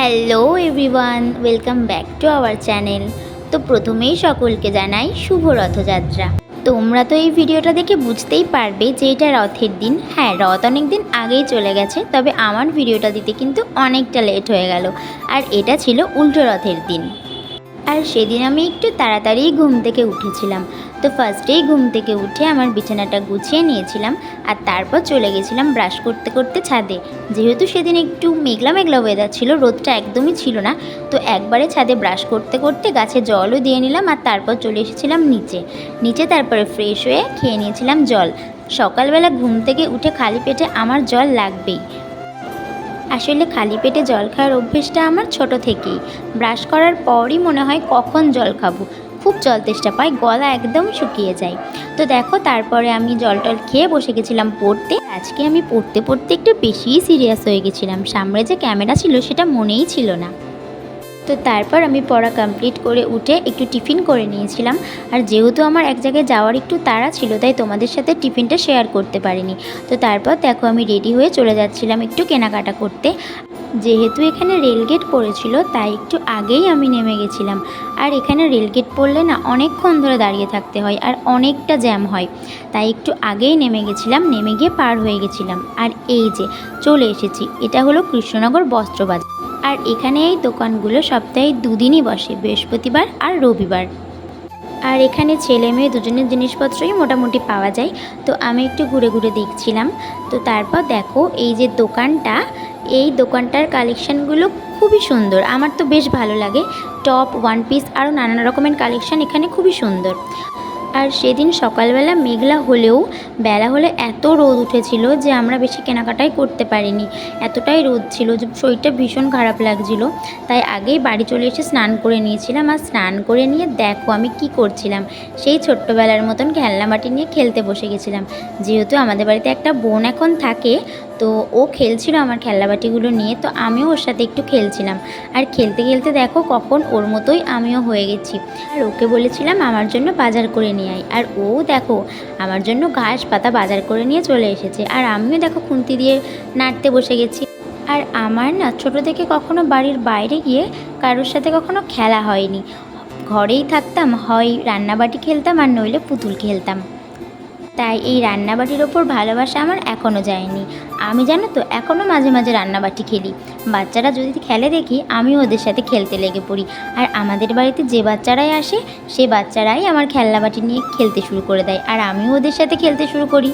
Hello everyone, welcome back to our channel. তো প্রথমেই সকলকে জানাই শুভ রথযাত্রা। তোমরা তো এই ভিডিওটা দেখে বুঝতেই পারবে যে এটা রথের দিন। হ্যাঁ রথ অনেক দিন আগেই চলে গেছে, তবে আমার ভিডিওটা দিতে কিন্তু অনেকটা লেট হয়ে গেল। আর এটা ছিল উল্টো রথের দিন। আর সেদিন আমি একটু তাড়াতাড়ি ঘুম থেকে উঠেছিলাম। তো ফার্স্টেই ঘুম থেকে উঠে আমার বিছানাটা গুছিয়ে নিয়েছিলাম আর তারপর চলে গেছিলাম ব্রাশ করতে করতে ছাদে। যেহেতু সেদিন একটু মেঘলা মেঘলা ওয়েদার ছিল, রোদটা একদমই ছিল না, তো একবারে ছাদে ব্রাশ করতে করতে গাছে জলও দিয়ে নিলাম আর তারপর চলে এসেছিলাম নিচে। নিচে তারপরে ফ্রেশ হয়ে খেয়ে নিয়েছিলাম জল। সকালবেলা ঘুম থেকে উঠে খালি পেটে আমার জল লাগবেই। আসলে খালি পেটে জল খাওয়ার অভ্যেসটা আমার ছোট থেকেই। ব্রাশ করার পরই মনে হয় কখন জল খাব। খুব জল তেষ্টা পাই গলা একদম শুকিয়ে যায়। তো দেখো, তারপরে আমি জল টল খেয়ে বসে গেছিলাম পড়তে। আজকে আমি পড়তে পড়তে একটু বেশিই সিরিয়াস হয়ে গেছিলাম। সামনে যে ক্যামেরা ছিল, সেটা মনেই ছিল না। তো তারপর আমি পড়া কমপ্লিট করে উঠে একটু টিফিন করে নিয়েছিলাম। আর যেহেতু আমার এক জায়গায় যাওয়ার একটু তাড়া ছিল, তাই তোমাদের সাথে টিফিনটা শেয়ার করতে পারিনি। তো তারপর দেখো আমি রেডি হয়ে চলে যাচ্ছিলাম একটু কেনাকাটা করতে। যেহেতু এখানে রেলগেট পড়েছিল, তাই একটু আগেই আমি নেমে গেছিলাম। আর এখানে রেলগেট পড়লে না অনেকক্ষণ ধরে দাঁড়িয়ে থাকতে হয় আর অনেকটা জ্যাম হয়। তাই একটু আগেই নেমে গেছিলাম, নেমে গিয়ে পার হয়ে গেছিলাম। আর এই যে, চলে এসেছি। এটা হলো কৃষ্ণনগর বস্ত্রবাজার। আর এখানে এই দোকানগুলো সপ্তাহে দুদিনই বসে, বৃহস্পতিবার আর রবিবার। আর এখানে ছেলে মেয়ে দুজনের জিনিসপত্রই মোটামুটি পাওয়া যায়। তো আমি একটু ঘুরে ঘুরে দেখছিলাম। তো তারপর দেখো, এই যে দোকানটা, এই দোকানটার কালেকশানগুলো খুবই সুন্দর। আমার তো বেশ ভালো লাগে। টপ, ওয়ান পিস আরও নানান রকমের কালেকশান এখানে খুবই সুন্দর। আর সেদিন সকালবেলা মেঘলা হলেও, বেলা হলে এত রোদ উঠেছিল যে আমরা বেশি কেনাকাটাই করতে পারিনি। এতটাই রোদ ছিল যে শরীরটা ভীষণ খারাপ লাগছিল। তাই আগেই বাড়ি চলে এসে স্নান করে নিয়েছিলাম। আর স্নান করে নিয়ে দেখো আমি কি করছিলাম। সেই ছোট্টবেলার মতন খেলনা মাটি নিয়ে খেলতে বসে গেছিলাম। যেহেতু আমাদের বাড়িতে একটা বোন এখন থাকে তো ও খেলছিল আমার খেলনাবাটিগুলো নিয়ে, তো আমিও ওর সাথে একটু খেলছিলাম। আর খেলতে খেলতে দেখো কখন ওর মতোই আমিও হয়ে গেছি। আর ওকে বলেছিলাম আমার জন্য বাজার করে নিয়ে আয়। আর ও দেখো আমার জন্য ঘাস পাতা বাজার করে নিয়ে চলে এসেছে। আর আমিও দেখো খুন্তি দিয়ে নাড়তে বসে গেছি। আর আমার না ছোটো থেকে কখনো বাড়ির বাইরে গিয়ে কারোর সাথে কখনো খেলা হয়নি। ঘরেই থাকতাম, হয় রান্নাবাটি খেলতাম আর নইলে পুতুল খেলতাম। তাই এই রান্নাবাটির ওপর ভালোবাসা আমার এখনও যায়নি। আমি জানো তো এখনও মাঝে মাঝে রান্নাবাটি খেলি। বাচ্চারা যদি খেলে দেখি আমি ওদের সাথে খেলতে লেগে পড়ি। আর আমাদের বাড়িতে যে বাচ্চারাই আসে, সে বাচ্চারাই আমার খেলনাবাটি নিয়ে খেলতে শুরু করে দেয়। আর আমিও ওদের সাথে খেলতে শুরু করি।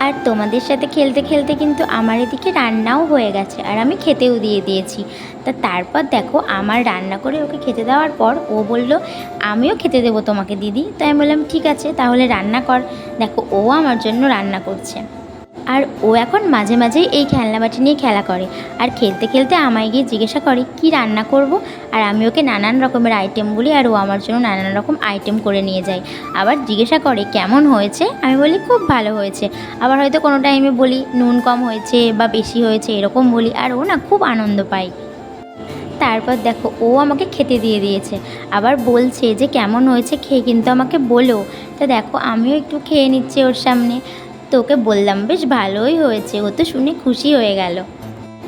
আর তোমাদের সাথে খেলতে খেলতে কিন্তু আমার এদিকে রান্নাও হয়ে গেছে, আর আমি খেতেও দিয়ে দিয়েছি। তা তারপর দেখো আমার রান্না করে ওকে খেতে দেওয়ার পর ও বলল, আমিও খেতে দেবো তোমাকে দিদি। তাই আমি বললাম, ঠিক আছে, তাহলে রান্না কর। দেখো ও আমার জন্য রান্না করছে। আর ও এখন মাঝে মাঝেই এই খেলনাবাটি নিয়ে খেলা করে। আর খেলতে খেলতে আমায় গিয়ে জিজ্ঞাসা করে, কি রান্না করব? আর আমি ওকে নানান রকমের আইটেম বলি আর ও আমার জন্য নানান রকম আইটেম করে নিয়ে যায়। আবার জিজ্ঞাসা করে, কেমন হয়েছে? আমি বলি, খুব ভালো হয়েছে। আবার হয়তো কোনো টাইমে বলি, নুন কম হয়েছে বা বেশি হয়েছে, এরকম বলি, আর ও না খুব আনন্দ পায়। তারপর দেখো, ও আমাকে খেতে দিয়ে দিয়েছে। আবার বলছে যে, কেমন হয়েছে খেয়ে কিন্তু আমাকে বলো। তো দেখো, আমিও একটু খেয়ে নিচ্ছি ওর সামনে। তো ওকে বললাম, বেশ ভালোই হয়েছে। ও তো শুনে খুশি হয়ে গেল।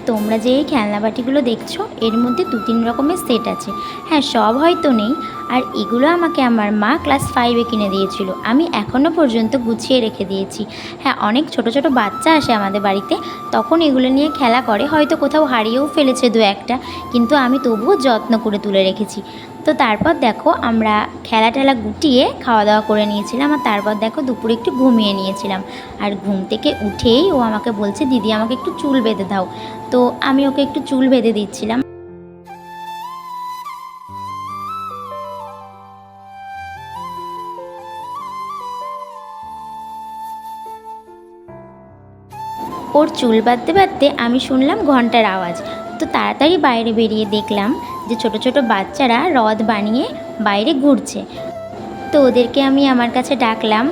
তোমরা যে এই খেলনাবাটিগুলো দেখছ, এর মধ্যে দু তিন রকমের সেট আছে। হ্যাঁ সব হয়তো নেই। আর এগুলো আমাকে আমার মা ক্লাস ফাইভে কিনে দিয়েছিল। আমি এখনও পর্যন্ত গুছিয়ে রেখে দিয়েছি। হ্যাঁ অনেক ছোট ছোট বাচ্চা আসে আমাদের বাড়িতে। তখন এগুলো নিয়ে খেলা করে। হয়তো কোথাও হারিয়েও ফেলেছে দু একটা কিন্তু আমি তবুও যত্ন করে তুলে রেখেছি। তো তারপর দেখো আমরা খেলা টেলা গুটিয়ে খাওয়া দাওয়া করে নিয়েছিলাম আর তারপর দেখো দুপুরে একটু ঘুমিয়ে নিয়েছিলাম। আর ঘুম থেকে উঠেই ও আমাকে বলছে, দিদি, আমাকে একটু চুল বেঁধে দাও। তো আমি ওকে একটু চুল বেঁধে দিচ্ছিলাম। ওর চুল বাঁধতে বাঁধতে আমি শুনলাম ঘণ্টার আওয়াজ। তো তাড়াতাড়ি বাইরে বেরিয়ে দেখলাম যে ছোট ছোট বাচ্চারা রথ বানিয়ে বাইরে ঘুরছে। তো ওদেরকে আমি আমার কাছে ডাকলাম।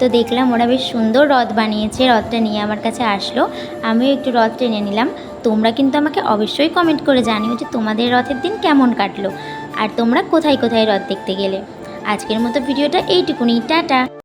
তো দেখলাম ওরা বেশ সুন্দর রথ বানিয়েছে, রথটা নিয়ে আমার কাছে আসলো। আমিও একটু রথ টেনে নিলাম। তোমরা কিন্তু আমাকে অবশ্যই কমেন্ট করে জানিও যে তোমাদের রথের দিন কেমন কাটলো। আর তোমরা কোথায় কোথায় রথ দেখতে গেলে। আজকের মতো ভিডিওটা এইটুকুনি। টাটা!